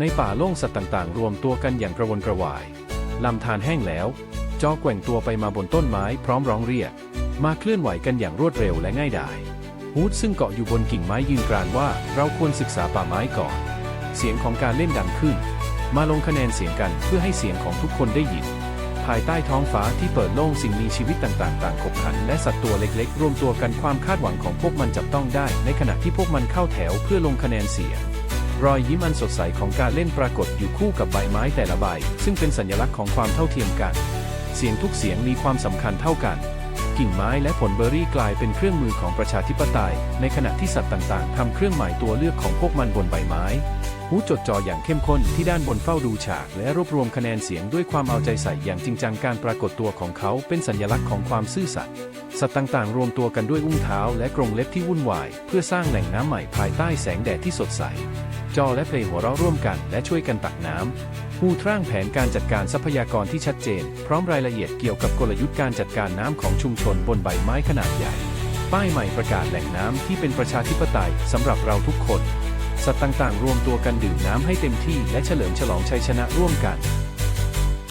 ในป่าโล่งสัตว์ต่างๆ รวมตัวกันอย่างกระวนกระวาย ลำธารแห้งแล้ว จอแกว่งตัวไปมาบนต้นไม้พร้อมร้องเรียก มาเคลื่อนไหวกันอย่างรวดเร็วและง่ายดายฮูดซึ่งเกาะอยู่บนกิ่งไม้ยืนกรานว่าเราควรศึกษาป่าไม้ก่อน เสียงของการเล่นดังขึ้น มาลงคะแนนเสียงกันเพื่อให้เสียงของทุกคนได้ยิน ภายใต้ท้องฟ้าที่เปิดโล่งสิ่งมีชีวิตต่างๆ ต่างขบขัน และสัตว์ตัวเล็กๆ รวมตัวกันความคาดหวังของพวกมันจับต้องได้ ในขณะที่พวกมันเข้าแถวเพื่อลงคะแนนเสียง รอยยิ้มอันสดใสของการเล่นปรากฏอยู่คู่กับใบไม้แต่ละใบ ซึ่งเป็นสัญลักษณ์ของความเท่าเทียมกัน เสียงทุกเสียงมีความสำคัญเท่ากัน กิ่งไม้และผลเบอร์รี่กลายเป็นเครื่องมือของประชาธิปไตย ในขณะที่สัตว์ต่างๆทำเครื่องหมายตัวเลือกของพวกมันบนใบไม้ หูจดจ่ออย่างเข้มข้นที่ด้านบนเฝ้าดูฉาก และรวบรวมคะแนนเสียงด้วยความเอาใจใส่อย่างจริงจังการปรากฏตัวของเขาเป็นสัญลักษณ์ของความซื่อสัตย์สัตว์ต่างๆ รวมตัวกันด้วยอุ้งเท้าและกรงเล็บที่วุ่นวาย เพื่อสร้างแหล่งน้ำใหม่ภายใต้แสงแดดที่สดใส จอและเพลงหัวเราะร่วมกันและช่วยกันตักน้ำฮูทร่างแผนการจัดการทรัพยากรที่ชัดเจน พร้อมรายละเอียดเกี่ยวกับกลยุทธ์การจัดการน้ำของชุมชนบนใบไม้ขนาดใหญ่ ป้ายใหม่ประกาศแหล่งน้ำที่เป็นประชาธิปไตยสำหรับเราทุกคน สัตว์ต่างๆ รวมตัวกันดื่มน้ำให้เต็มที่และเฉลิมฉลองชัยชนะร่วมกัน